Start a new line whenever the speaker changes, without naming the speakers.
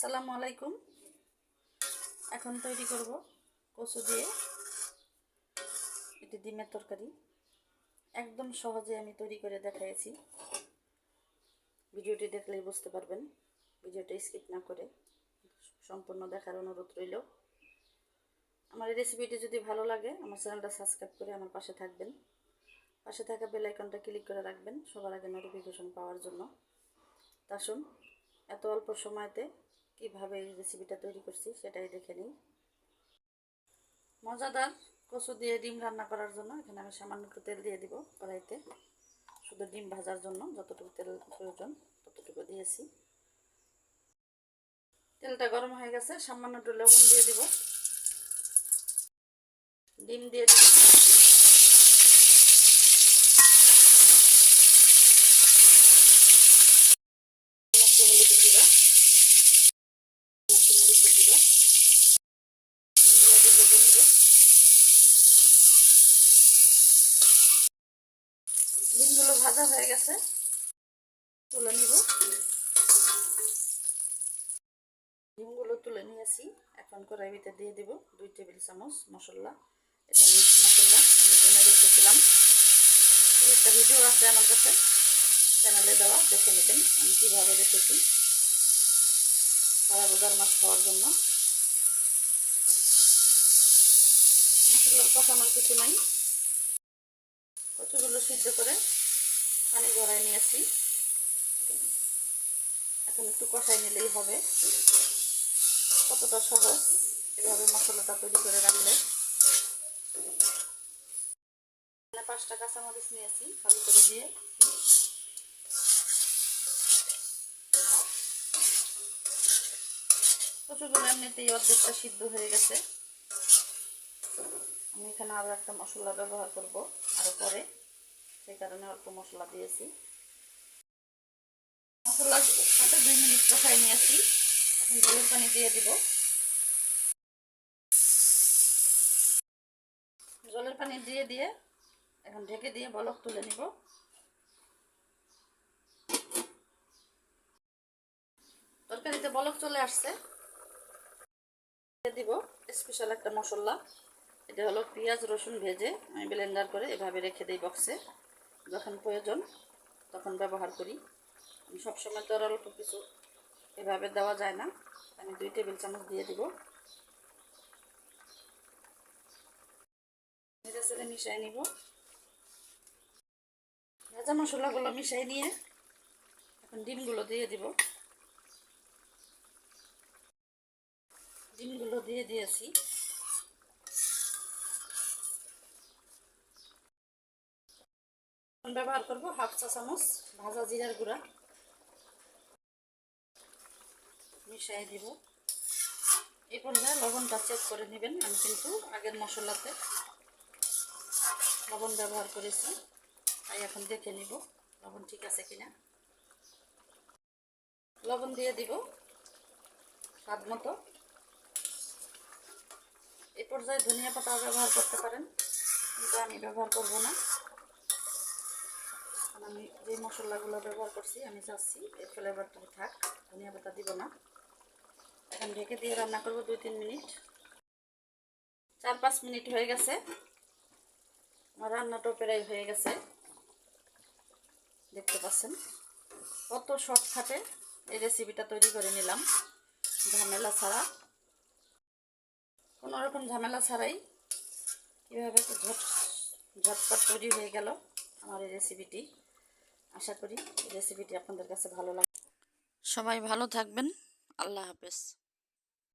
আসসালামু আলাইকুম। এখন তৈরি করব কচু দিয়ে। এটি ডিমের তরকারি। একদম সহজে আমি তৈরি করে দেখাইছি। ভিডিওটি দেখলেই বুঝতে পারবেন। ভিডিওটা স্কিপ না করে সম্পূর্ণ দেখার অনুরোধ রইল। আমার এই রেসিপিটি যদি ভালো লাগে, আমার চ্যানেলটা সাবস্ক্রাইব করে আমার পাশে থাকবেন। পাশে থাকা বেল আইকনটা ক্লিক করে রাখবেন সবার আগে নোটিফিকেশন পাওয়ার জন্য। আসুন এত অল্প সময়তে কীভাবে এই রেসিপিটা তৈরি করছি সেটাই দেখে নিই। মজাদার কচু দিয়ে ডিম রান্না করার জন্য এখানে আমি সামান্য একটু তেল দিয়ে দিব কড়াইতে। শুধু ডিম ভাজার জন্য যতটুকু তেল প্রয়োজন ততটুকু দিয়েছি। তেলটা গরম হয়ে গেছে, সামান্য একটু লবণ দিয়ে দিব। ডিম দিয়ে দিব একটু হলুদ গুঁড়া একটু মরিচের গুঁড়া ভেজে ডিমগুলো ভাজা হয়ে গেছে। তুলে নিব। ডিমগুলো তুলে নিয়েছি। এখন কড়াই ভিতরে দিয়ে দিব দুই টেবিল চামচ মশলা। এটা মিক্স মশলা। আমি জেনে রেখেছিলাম। একটা ভিডিও আছে আমার কাছে। চ্যানেলে দেওয়া, দেখে নেবেন। আমি কীভাবে রেখেছি। সারা রোজার মাছ খাওয়ার জন্য। মশলার কষানোর কিছু নাই। কচুগুলো সিদ্ধ করে পানি গড়ায় নিয়েছি। এখন একটু কষাই নিলেই হবে। কতটা সহজ এভাবে মশলাটা তৈরি করে রাখলে। পাঁচটা কাঁচামরিচ নিয়েছি, ভালো করে দিয়ে কচুগুলো এমনিতেই অর্ধেকটা সিদ্ধ হয়ে গেছে। আমি এখানে আরও একটা মশলা ব্যবহার করব আরও পরে। সেই কারণে অল্প মশলা দিয়েছি। মশলার সাথে দুই মিনিট কষাই নিয়েছি এখন জলের পানি দিয়ে দিব। জলের পানি দিয়ে দিয়ে এখন ঢেকে দিয়ে বলক তুলে নিব। তরকারিতে বলক চলে আসছে। দিব স্পেশাল একটা মশলা। এটা হলো পেঁয়াজ রসুন ভেজে আমি ব্লেন্ডার করে এভাবে রেখে দিই বক্সে যখন প্রয়োজন তখন ব্যবহার করি। সবসময় তো আর অল্প কিছু এভাবে দেওয়া যায় না। আমি দুই টেবিল চামচ দিয়ে দিব। নিব। ভাজা মশলাগুলো মিশাই নিয়ে এখন ডিমগুলো দিয়ে দিব। ডিমগুলো দিয়ে দিয়েছি। ব্যবহার করব হাফ চা চামচ ভাজা জিরার গুঁড়া। মিশিয়ে দিব। এই পর্যায়ে লবণটা চেক করে নেবেন, আমি কিন্তু আগের মশলাতে লবণ ব্যবহার করেছি, তাই এখন দেখে নিব লবণ ঠিক আছে কিনা। লবণ দিয়ে দিব স্বাদ মতো। এই পর্যায়ে ধনিয়া পাতা ব্যবহার করতে পারেন কিন্তু আমি ব্যবহার করব না। আমি যে মশলাগুলো ব্যবহার করছি, আমি চাচ্ছি এই ফ্লেভারটা থাক, ধনিয়া পাতা দিব না। এখন ঢেকে দিয়ে রান্না করব দুই তিন মিনিট। চার পাঁচ মিনিট হয়ে গেছে। আমার রান্নাটাও প্রায় হয়ে গেছে। দেখতে পাচ্ছেন? কত শর্টকাটে এই রেসিপিটা তৈরি করে নিলাম। ঝামেলা ছাড়া। কোনো রকম ঝামেলা ছাড়াই কীভাবে ঝট ঝটপট তৈরি হয়ে গেল আমার এই রেসিপিটি আশা করি রেসিপিটি আপনাদের কাছে ভালো লাগে সবাই ভালো থাকবেন। আল্লাহ হাফেজ।